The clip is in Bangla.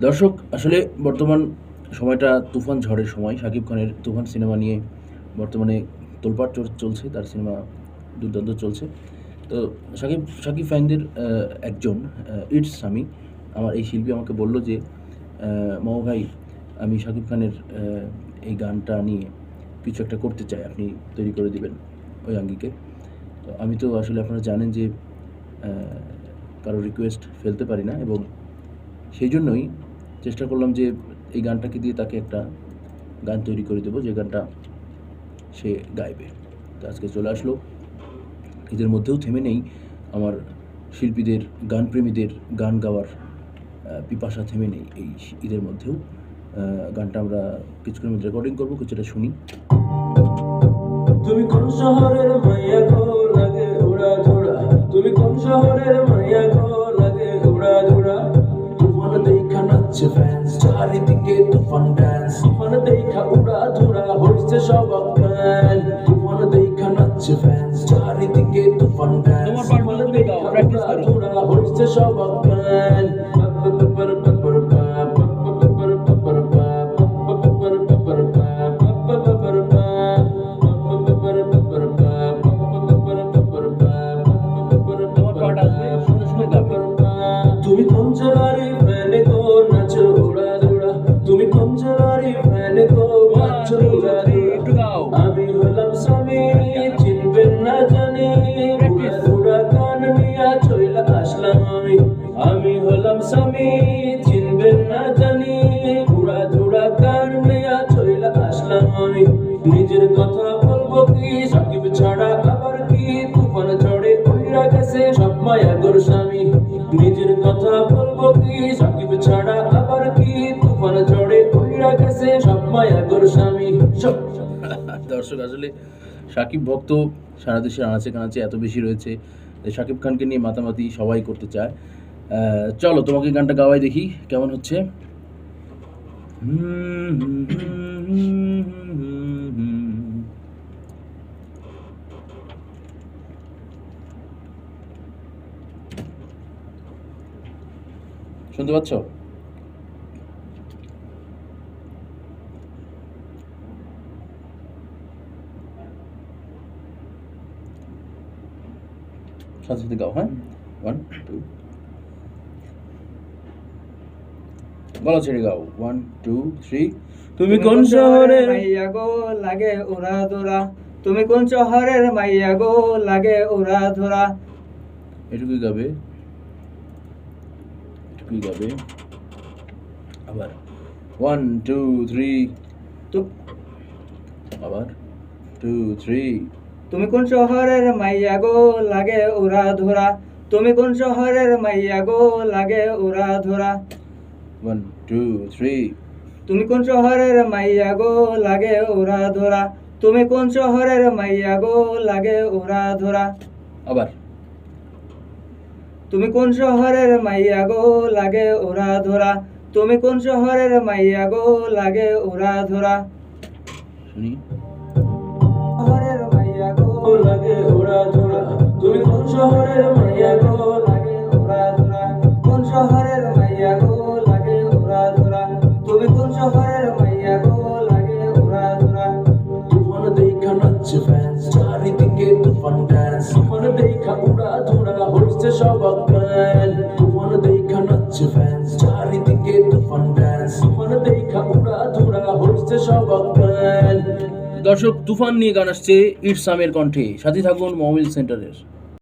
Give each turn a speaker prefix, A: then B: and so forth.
A: দর্শক, আসলে বর্তমান সময়টা তুফান ঝড়ের সময়। শাকিব খানের তুফান সিনেমা নিয়ে বর্তমানে তোলপাড় চল- চলছে, তার সিনেমা দুর্দান্ত চলছে। তো শাকিব শাকিব ফ্যানদের একজন ইটস স্বামী আমার এই শিল্পী আমাকে বলল যে মামু ভাই, আমি শাকিব খানের এই গানটা নিয়ে কিছু একটা করতে চাই, আপনি তৈরি করে দিবেন ওই আঙ্গিকে। তো আমি তো আসলে আপনারা জানেন যে কারও রিকোয়েস্ট ফেলতে পারি না এবং সেই জন্যই চেষ্টা করলাম যে এই গানটাকে দিয়ে তাকে একটা গান তৈরি করে দেবো, যে গানটা সে গাইবে। তো আজকে চলে আসলো। এদের মধ্যেও থেমে নেই। আমার শিল্পীদের, গানপ্রেমীদের গান গাওয়ার পিপাসা থেমে নেই এই ঈদের মধ্যেও। গানটা আমরা কিছুক্ষণের মধ্যে রেকর্ডিং করব, কিছুটা শুনি।
B: তুমি কোন শহরের মাইয়া গো? তুফান ড্যান্স তুফান দেখা উড়া ধুরা হইছে সব অজ্ঞান। তুফান দেখা নাচছে ফ্যান্স চারিদিকে তুফান ড্যান্স
A: তুফান practice করো।
B: ধুরা হইছে সব অজ্ঞান। চইলা আসলাম আমি। আমি হলাম স্বামী, চিনবেন না জানি। চইলা, আসলাম আমি। নিজের কথা বলব কি, সাকিব ছাড়া আবার কি? তুফান ঝড়ে কইরা গেছে সব মায়া গোর স্বামী। নিজের কথা বলব কি, সাকিব ছাড়া আবার কি? তুফান ঝড়ে কইরা গেছে সব মায়া গোর স্বামী
A: দর্শক, আসলে সাকিব ভক্ত, সারা দেশের আনাচে কানাচে এত বেশি রয়েছে। যে সাকিব খানকে নিয়ে মাতামাতি সবাই করতে চায়। চলো, তোমাকে গানটা গাওয়াই দেখি, কেমন হচ্ছে? শুনতে পাচ্ছ? সাথে সাথে গাও হ্যাঁ ওয়ান টু বলো ছেড়ে গাও ওয়ান টু থ্রি তুমি কোন শহরের
C: মাইয়া গো? লাগে উড়া ধরা। তুমি কোন শহরের মাইয়া গো? লাগে উড়া ধরা।
A: এটুকুই গাবে। এটুকুই গাবে। আবার। ওয়ান টু থ্রি আবার। টু থ্রি
C: তুমি কোন শহরের মাইয়া গো লাগে উড়া ধরা? তুমি কোন শহরের মাইয়া গো লাগে উড়া ধরা?
A: ওয়ান টু থ্রি
C: তুমি কোন শহরের মাইয়া গো লাগে উড়া ধরা? তুমি কোন শহরের মাইয়া গো লাগে উড়া ধরা?
A: আবার।
C: তুমি কোন শহরের মাইয়া গো লাগে উড়া ধরা? তুমি কোন শহরের মাইয়া গো লাগে উড়া ধরা?
A: শুনি।
B: ও লাগে ওরা ধরা তুমি কোন শহরের মাইয়া গো?
C: লাগে উড়া ধরা কোন শহরের মাইয়া গো? লাগে উড়া ধরা তুমি কোন শহরের মাইয়া গো? লাগে উড়া ধরা
B: তুফান দেখা নাচছে ফ্যান্স চারিদিকে তুফান ড্যান্স তুফান দেখা উড়া ধুরা হইছে সব অজ্ঞান। তুফান দেখা নাচছে ফ্যান্স চারিদিকে তুফান ড্যান্স তুফান দেখা উড়া ধুরা হইছে সব অজ্ঞান।
A: দর্শক তুফান নিয়ে গান আসছে ইটসামের কণ্ঠে। সাথে থাকুন মোবাইল সেন্টারের।